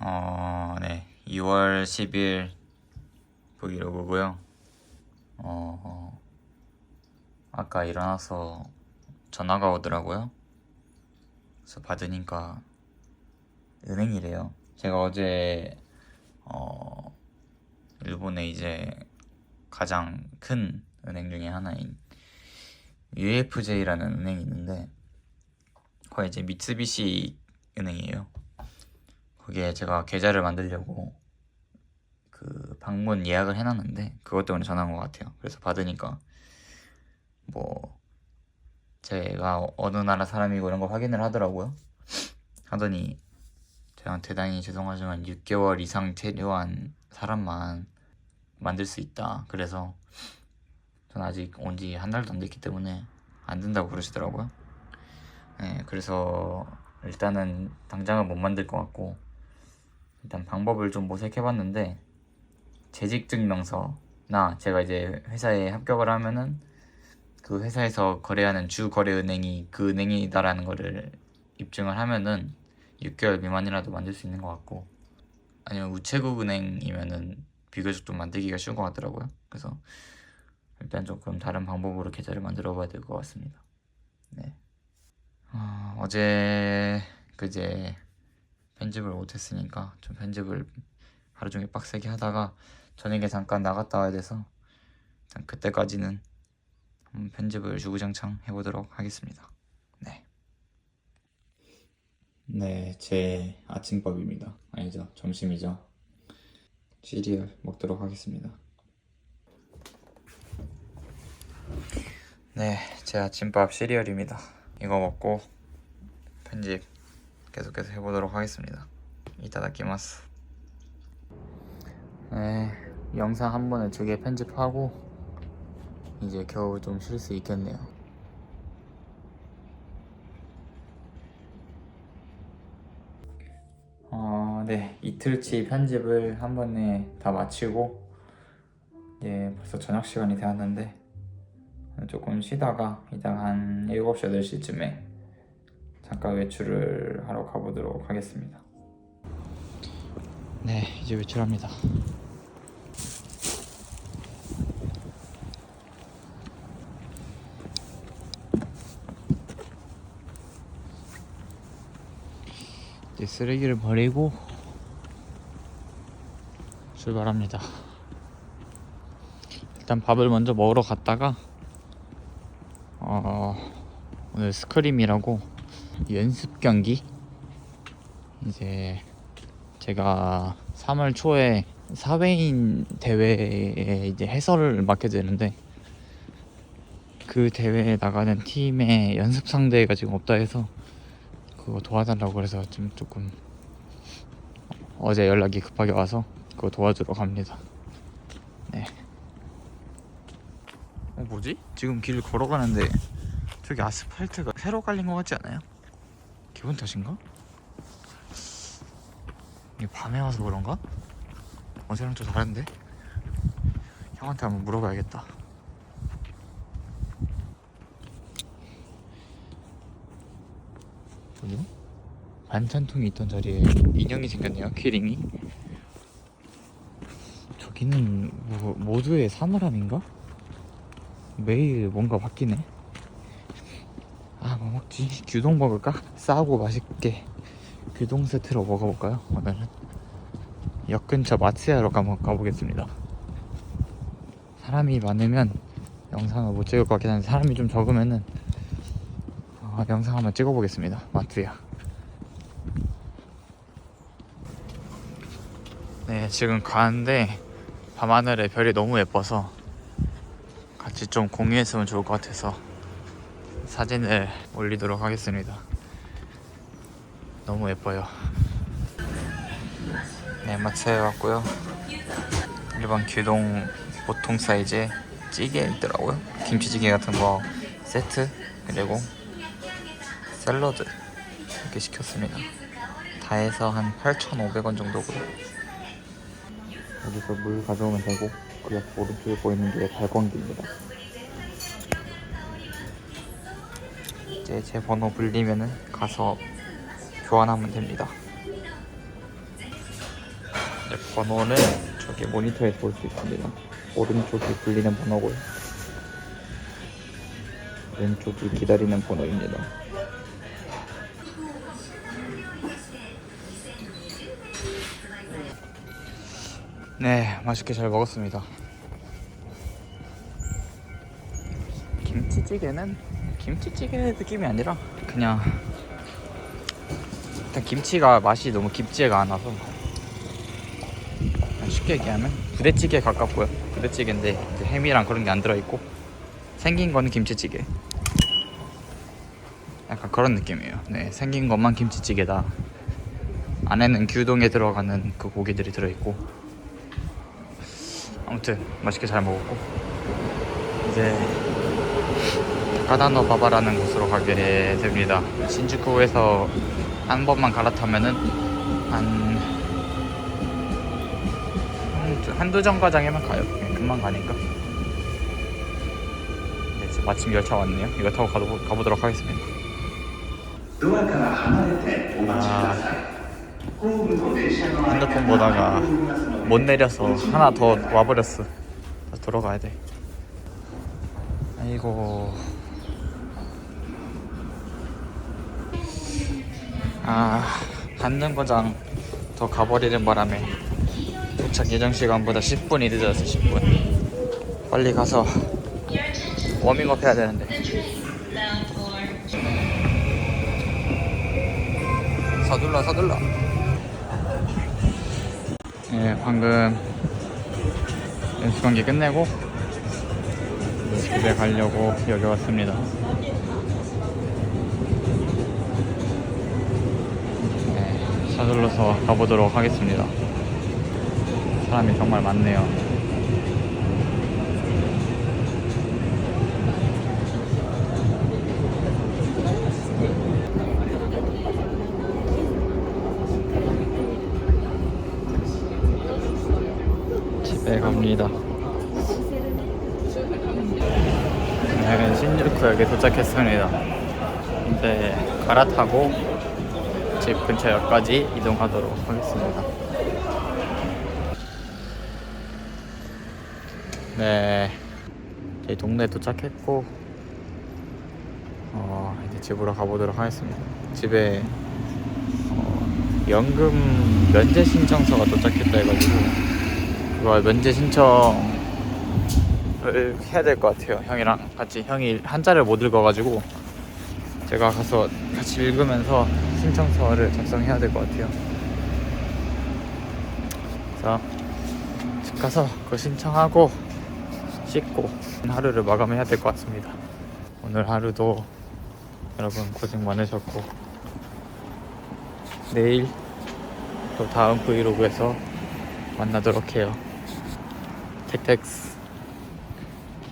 어, 네. 2월 10일 브이로그고요. 어, 어, 아까 일어나서 전화가 오더라고요. 그래서 받으니까 은행이래요. 제가 어제 어, 일본에 이제 가장 큰 은행 중에 하나인 UFJ라는 은행이 있는데 거기 이제 미쓰비시 은행이에요. 거기에 제가 계좌를 만들려고 그 방문 예약을 해놨는데 그것 때문에 전화한 것 같아요. 그래서 받으니까 뭐 제가 어느 나라 사람이고 이런 거 확인을 하더라고요. 하더니 제가 대단히 죄송하지만 6개월 이상 체류한 사람만 만들 수 있다. 그래서 전 아직 온 지 한 달도 안 됐기 때문에 안 된다고 그러시더라고요. 네, 그래서 일단은 당장은 못 만들 것 같고 일단 방법을 좀 모색해봤는데 재직증명서나 제가 이제 회사에 합격을 하면은 그 회사에서 거래하는 주 거래 은행이 그 은행이다라는 거를 입증을 하면은 6개월 미만이라도 만들 수 있는 것 같고 아니면 우체국 은행이면은 비교적 좀 만들기가 쉬운 것 같더라고요. 그래서 일단 조금 다른 방법으로 계좌를 만들어 봐야 될 것 같습니다. 네. 어, 어제 그제 편집을 못했으니까 좀 편집을 하루 종일 빡세게 하다가 저녁에 잠깐 나갔다 와야 돼서 일단 그때까지는 편집을 주구장창 해보도록 하겠습니다. 네. 네, 제 아침밥입니다. 아니죠, 점심이죠. 시리얼 먹도록 하겠습니다. 네, 제 아침밥 시리얼입니다. 이거 먹고 편집 계속해서 해보도록 하겠습니다. 이따다키마스. 네, 영상 한 번에 두 개 편집하고 이제 겨우 좀 쉴 수 있겠네요. 어, 네, 이틀치 편집을 한 번에 다 마치고 이제 벌써 저녁 시간이 되었는데 조금 쉬다가 이따 한 7시, 8시쯤에 잠깐 외출을 하러 가보도록 하겠습니다. 네, 이제 외출합니다. 이제 쓰레기를 버리고 출발합니다. 일단 밥을 먼저 먹으러 갔다가 어, 오늘 스크림이라고 연습 경기 이제 제가 3월 초에 사회인 대회에 이제 해설을 맡게 되는데 그 대회에 나가는 팀의 연습 상대가 지금 없다 해서 그거 도와달라고 그래서 좀 조금 어제 연락이 급하게 와서 그거 도와주러 갑니다. 네. 어 뭐지? 지금 길을 걸어가는데 저기 아스팔트가 새로 깔린 것 같지 않아요? 기분 탓인가? 이게 밤에 와서 그런가? 어제랑 좀 다른데? 형한테 한번 물어봐야겠다. 뭐죠? 반찬통이 있던 자리에 인형이 생겼네요. 키링이. 저기는 뭐, 모두의 사물함인가? 매일 뭔가 바뀌네. 아, 뭐 먹지? 규동 먹을까? 싸고 맛있게 규동 세트로 먹어볼까요? 오늘은 역 근처 마츠야로 가, 가보겠습니다. 사람이 많으면 영상을 못 찍을 것 같긴 한데 사람이 좀 적으면은 어, 영상 한번 찍어보겠습니다. 마트야. 네, 지금 가는데 밤하늘에 별이 너무 예뻐서 같이 좀 공유했으면 좋을 것 같아서 사진을 올리도록 하겠습니다. 너무 예뻐요. 네, 마트에 왔고요. 일반 규동 보통 사이즈의 찌개 있더라고요. 김치찌개 같은 거 세트 그리고 샐러드 이렇게 시켰습니다. 다 해서 한 8,500원 정도고요. 여기서 물 가져오면 되고 그 옆 오른쪽에 보이는 게 발광기입니다. 이제 제 번호 불리면은 가서 교환하면 됩니다. 네, 번호는 저기 모니터에서 볼 수 있습니다. 오른쪽이 불리는 번호고요. 왼쪽이 기다리는 번호입니다. 네, 맛있게 잘 먹었습니다. 김치찌개는 김치찌개 느낌이 아니라 그냥 일단 김치가 맛이 너무 깊지가 않아서 쉽게 얘기하면 부대찌개에 가깝고요. 부대찌개인데 햄이랑 그런 게 안 들어있고 생긴 거는 김치찌개. 약간 그런 느낌이에요. 네, 생긴 것만 김치찌개다. 안에는 규동에 들어가는 그 고기들이 들어있고 아무튼 맛있게 잘 먹었고 이제 나카다노 바바라는 곳으로 가게 됩니다. 신주쿠에서 한 번만 갈아타면은 한 한두 정거장에만 가요. 금방 가니까. 네, 지금 마침 열차 왔네요. 이거 타고 가도, 가보도록 하겠습니다. 아, 핸드폰 보다가 못 내려서 하나 더 와버렸어. 돌아가야 돼. 아이고. 아, 한정거장 더 가버리는 바람에 도착 예정 시간보다 10분이 늦어서 10분. 빨리 가서 워밍업 해야 되는데. 서둘러 서둘러. 예, 방금 연습 경기 끝내고 집에 가려고 여기 왔습니다. 서둘러서 가보도록 하겠습니다. 사람이 정말 많네요. 집에 갑니다. 네, 신주쿠역에 도착했습니다. 이제 갈아타고 집 근처 역까지 이동하도록 하겠습니다. 네, 저희 동네에 도착했고 어, 이제 집으로 가보도록 하겠습니다. 집에 어, 연금 면제 신청서가 도착했다 해가지고 그거 면제 신청을 해야 될 것 같아요. 형이랑 같이 형이 한자를 못 읽어가지고 제가 가서 같이 읽으면서 신청서를 작성해야 될 것 같아요. 그래서 집 가서 그거 신청하고 씻고 하루를 마감해야 될 것 같습니다. 오늘 하루도 여러분 고생 많으셨고 내일 또 다음 브이로그에서 만나도록 해요. 텍텍스